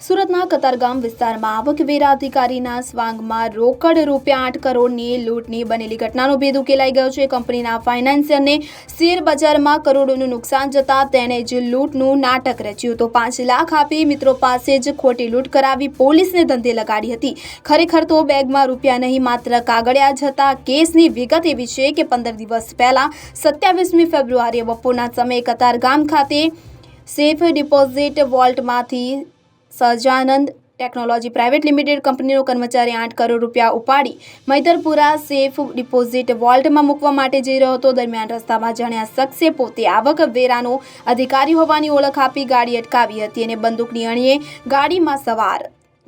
સુરતના કતારગામ વિસ્તારમાં આવકવેરા અધિકારીના સ્વાંગમાં રોકડ રૂપિયા આઠ કરોડની લૂંટની બનેલી ઘટનાનો ભેદ ઉકેલાઈ ગયો છે. કંપનીના ફાઇનાન્સિયરને શેર બજારમાં કરોડોનું નુકસાન જતા તેણે જ લૂંટનું નાટક રચ્યું તો પાંચ લાખ આપી મિત્રો પાસે જ ખોટી લૂંટ કરાવી પોલીસને ધંધે લગાડી હતી. ખરેખર તો બેગમાં રૂપિયા નહીં, માત્ર કાગળિયા જ હતા કેસની વિગત એવી છે કે પંદર દિવસ પહેલા સત્યાવીસમી ફેબ્રુઆરીએ બપોરના સમયે કતારગામ ખાતે સેફ ડિપોઝિટ વોલ્ટમાંથી સહજાનંદ ટેકનોલોજી પ્રાઇવેટ લિમિટેડ કંપનીનો કર્મચારી આઠ કરોડ રૂપિયા ઉપાડી મૈદરપુરા સેફ ડિપોઝિટ વોલ્ટમાં મૂકવા માટે જઈ રહ્યો હતો. દરમિયાન રસ્તામાં જાણ્યા શખ્સે પોતે આવક વેરાનો અધિકારી હોવાની ઓળખ આપી ગાડી અટકાવી હતી અને બંદૂકની અણીએ ગાડીમાં સવાર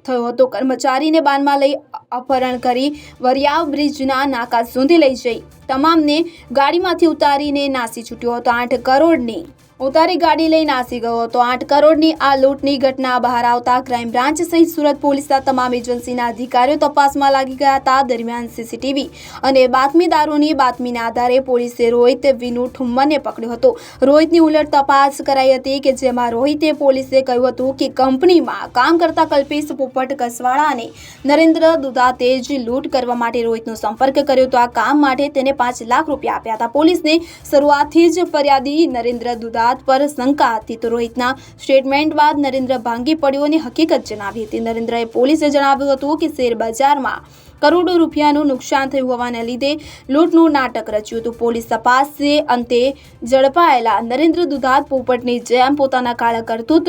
થયો હતો. કર્મચારીને બાનમાં લઈ અપહરણ કરી વરિયાવ બ્રિજના નાકા સુધી લઈ જઈ. તમામને ગાડીમાંથી ઉતારીને નાસી છૂટ્યો હતો. આઠ કરોડની ઉતારી ગાડી લઈ નાસી ગયો હતો. આઠ કરોડની આ લૂંટની ઘટના બહાર આવતા ક્રાઇમ બ્રાન્ચ સહિત સુરત પોલીસના તમામ એજન્સીના અધિકારીઓ તપાસમાં લાગી ગયા હતા. દરમિયાન સીસીટીવી અને બાતમીદારોની બાતમીના આધારે પોલીસે રોહિત વિનુ ઠુમ્મરને પકડ્યો હતો. રોહિતની ઉલટ તપાસ કરાઈ હતી કે જેમાં રોહિતે પોલીસે કહ્યું હતું કે કંપનીમાં કામ કરતા કલ્પેશ પોપટ કસવાળા અને નરેન્દ્ર દુધાતે જ લૂંટ કરવા માટે રોહિતનો સંપર્ક કર્યો તો આ કામ માટે તેને પાંચ લાખ રૂપિયા આપ્યા હતા. પોલીસને શરૂઆતથી જ ફરિયાદી નરેન્દ્ર દુધાત પર શંકા હતી. તો રોહિતના સ્ટેટમેન્ટ બાદ નરેન્દ્ર ભાંગી પડ્યો અને હકીકત જણાવી હતી. નરેન્દ્રએ પોલીસે જણાવ્યું હતું કે શેર બજારમાં કરોડો રૂપિયાનું નુકસાન થયું હોવાને લીધે લૂંટનું નાટક રચ્યું હતું. પોલીસ તપાસે અંતે ઝડપાયેલા નરેન્દ્ર દુધાત પોપટની જેમ પોતાના કાળા કરતૂત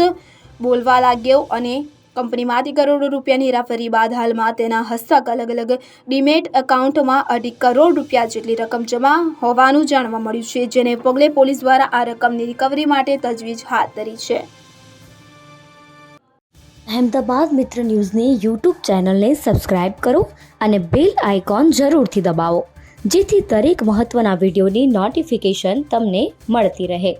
બોલવા લાગ્યો અને કંપનીમાંથી કરોડો રૂપિયાની હેરાફેરી બાદ હાલમાં તેના હસ્તક અલગ અલગ ડીમેટ એકાઉન્ટમાં અઢી કરોડ રૂપિયા જેટલી રકમ જમા હોવાનું જાણવા મળ્યું છે, જેને પગલે પોલીસ દ્વારા આ રકમની રિકવરી માટે તજવીજ હાથ ધરી છે. અહેમદાબાદ મિત્ર ન્યૂઝની યુટ્યુબ ચેનલને સબસ્ક્રાઇબ કરો અને બેલ આઇકોન જરૂરથી દબાવો, જેથી દરેક મહત્ત્વના વિડીયોની નોટિફિકેશન તમને મળતી રહે.